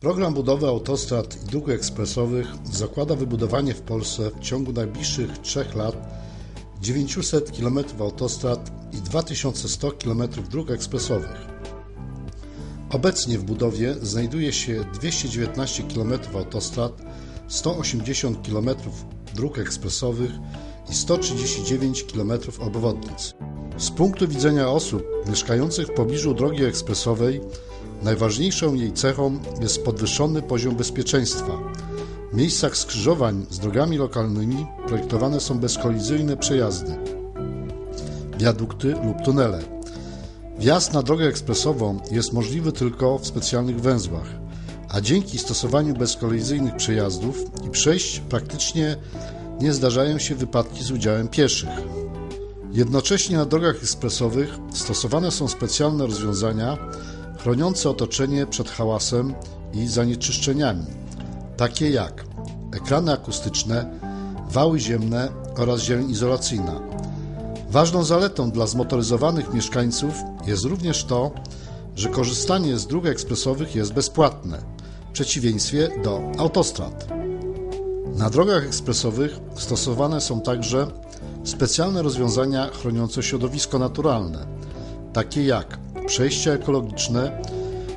Program budowy autostrad i dróg ekspresowych zakłada wybudowanie w Polsce w ciągu najbliższych trzech lat 900 km autostrad i 2100 km dróg ekspresowych. Obecnie w budowie znajduje się 219 km autostrad, 180 km dróg ekspresowych i 139 km obwodnic. Z punktu widzenia osób mieszkających w pobliżu drogi ekspresowej najważniejszą jej cechą jest podwyższony poziom bezpieczeństwa. W miejscach skrzyżowań z drogami lokalnymi projektowane są bezkolizyjne przejazdy, wiadukty lub tunele. Wjazd na drogę ekspresową jest możliwy tylko w specjalnych węzłach, a dzięki stosowaniu bezkolizyjnych przejazdów i przejść praktycznie nie zdarzają się wypadki z udziałem pieszych. Jednocześnie na drogach ekspresowych stosowane są specjalne rozwiązania chroniące otoczenie przed hałasem i zanieczyszczeniami, takie jak ekrany akustyczne, wały ziemne oraz zieleń izolacyjna. Ważną zaletą dla zmotoryzowanych mieszkańców jest również to, że korzystanie z dróg ekspresowych jest bezpłatne, w przeciwieństwie do autostrad. Na drogach ekspresowych stosowane są także specjalne rozwiązania chroniące środowisko naturalne, takie jak przejścia ekologiczne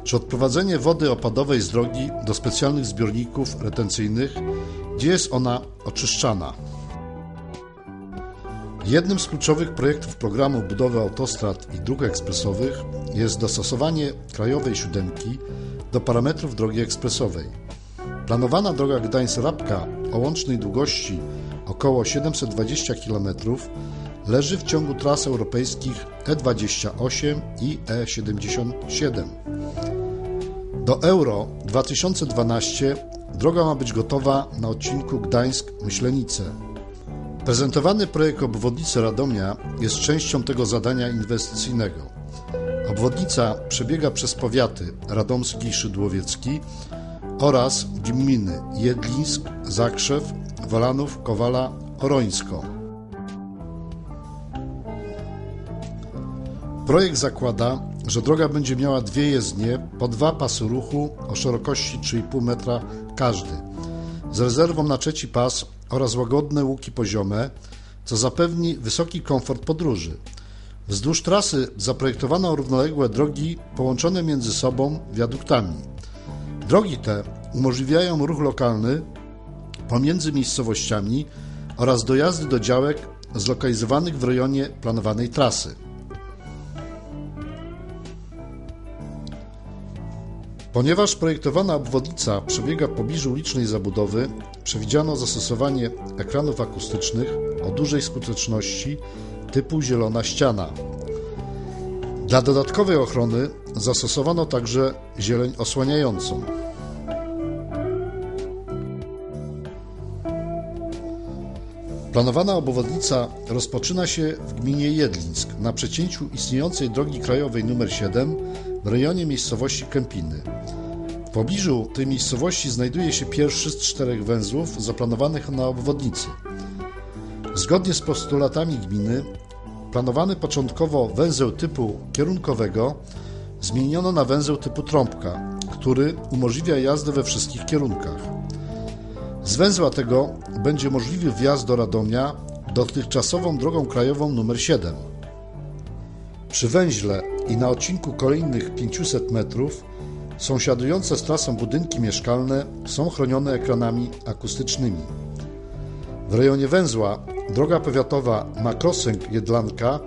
czy odprowadzenie wody opadowej z drogi do specjalnych zbiorników retencyjnych, gdzie jest ona oczyszczana. Jednym z kluczowych projektów programu budowy autostrad i dróg ekspresowych jest dostosowanie krajowej siódemki do parametrów drogi ekspresowej. Planowana droga Gdańsk-Rabka o łącznej długości około 720 km leży w ciągu tras europejskich E28 i E77. Do Euro 2012 droga ma być gotowa na odcinku Gdańsk-Myślenice. Prezentowany projekt obwodnicy Radomia jest częścią tego zadania inwestycyjnego. Obwodnica przebiega przez powiaty radomski i szydłowiecki oraz gminy Jedlińsk, Zakrzew, Wolanów, Kowala, Orońsko. Projekt zakłada, że droga będzie miała dwie jezdnie po dwa pasy ruchu o szerokości 3,5 metra każdy, z rezerwą na trzeci pas oraz łagodne łuki poziome, co zapewni wysoki komfort podróży. Wzdłuż trasy zaprojektowano równoległe drogi połączone między sobą wiaduktami. Drogi te umożliwiają ruch lokalny pomiędzy miejscowościami oraz dojazdy do działek zlokalizowanych w rejonie planowanej trasy. Ponieważ projektowana obwodnica przebiega w pobliżu licznej zabudowy, przewidziano zastosowanie ekranów akustycznych o dużej skuteczności typu zielona ściana. Dla dodatkowej ochrony zastosowano także zieleń osłaniającą. Planowana obwodnica rozpoczyna się w gminie Jedlińsk na przecięciu istniejącej drogi krajowej nr 7 w rejonie miejscowości Kępiny. W pobliżu tej miejscowości znajduje się pierwszy z czterech węzłów zaplanowanych na obwodnicy. Zgodnie z postulatami gminy, planowany początkowo węzeł typu kierunkowego zmieniono na węzeł typu trąbka, który umożliwia jazdę we wszystkich kierunkach. Z węzła tego będzie możliwy wjazd do Radomia dotychczasową drogą krajową nr 7. Przy węźle i na odcinku kolejnych 500 metrów sąsiadujące z trasą budynki mieszkalne są chronione ekranami akustycznymi. W rejonie węzła droga powiatowa Makrosęg-Jedlanka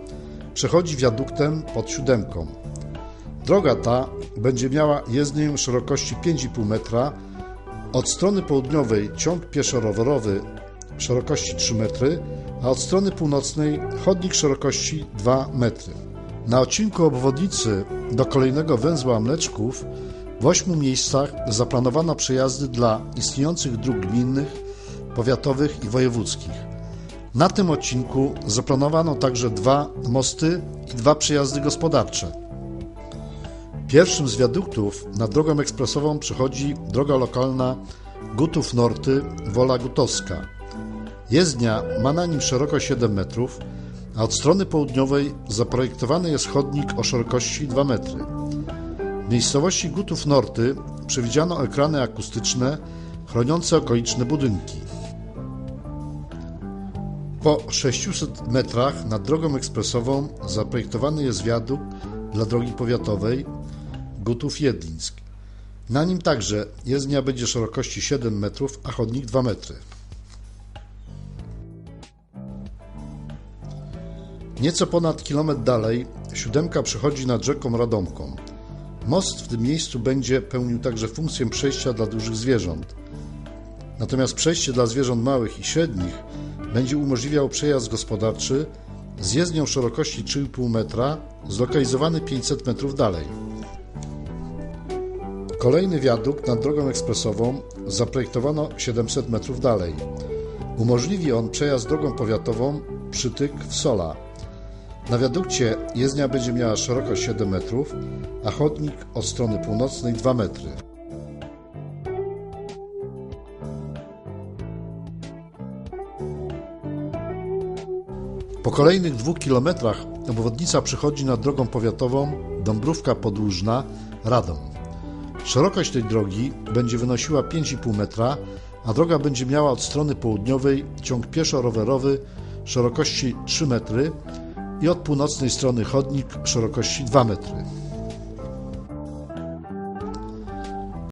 przechodzi wiaduktem pod siódemką. Droga ta będzie miała jezdnię szerokości 5,5 metra. Od strony południowej ciąg pieszo-rowerowy szerokości 3 metry, a od strony północnej chodnik szerokości 2 metry. Na odcinku obwodnicy do kolejnego węzła Mleczków w ośmiu miejscach zaplanowano przejazdy dla istniejących dróg gminnych, powiatowych i wojewódzkich. Na tym odcinku zaplanowano także dwa mosty i dwa przejazdy gospodarcze. Pierwszym z wiaduktów nad drogą ekspresową przechodzi droga lokalna Gutów-Norty, Wola Gutowska. Jezdnia ma na nim szerokość 7 metrów, a od strony południowej zaprojektowany jest chodnik o szerokości 2 metry. W miejscowości Gutów Norty przewidziano ekrany akustyczne chroniące okoliczne budynki. Po 600 metrach nad drogą ekspresową zaprojektowany jest wiadukt dla drogi powiatowej Gutów-Jedlińsk. Na nim także jezdnia będzie szerokości 7 metrów, a chodnik 2 metry. Nieco ponad kilometr dalej siódemka przechodzi nad rzeką Radomką. Most w tym miejscu będzie pełnił także funkcję przejścia dla dużych zwierząt. Natomiast przejście dla zwierząt małych i średnich będzie umożliwiał przejazd gospodarczy z jezdnią szerokości 3,5 metra, zlokalizowany 500 metrów dalej. Kolejny wiadukt nad drogą ekspresową zaprojektowano 700 metrów dalej. Umożliwi on przejazd drogą powiatową Przytyk w Sola. Na wiadukcie jezdnia będzie miała szerokość 7 metrów, a chodnik od strony północnej 2 metry. Po kolejnych dwóch kilometrach obwodnica przychodzi nad drogą powiatową Dąbrówka Podłużna Radom. Szerokość tej drogi będzie wynosiła 5,5 metra, a droga będzie miała od strony południowej ciąg pieszo-rowerowy szerokości 3 metry i od północnej strony chodnik szerokości 2 metry.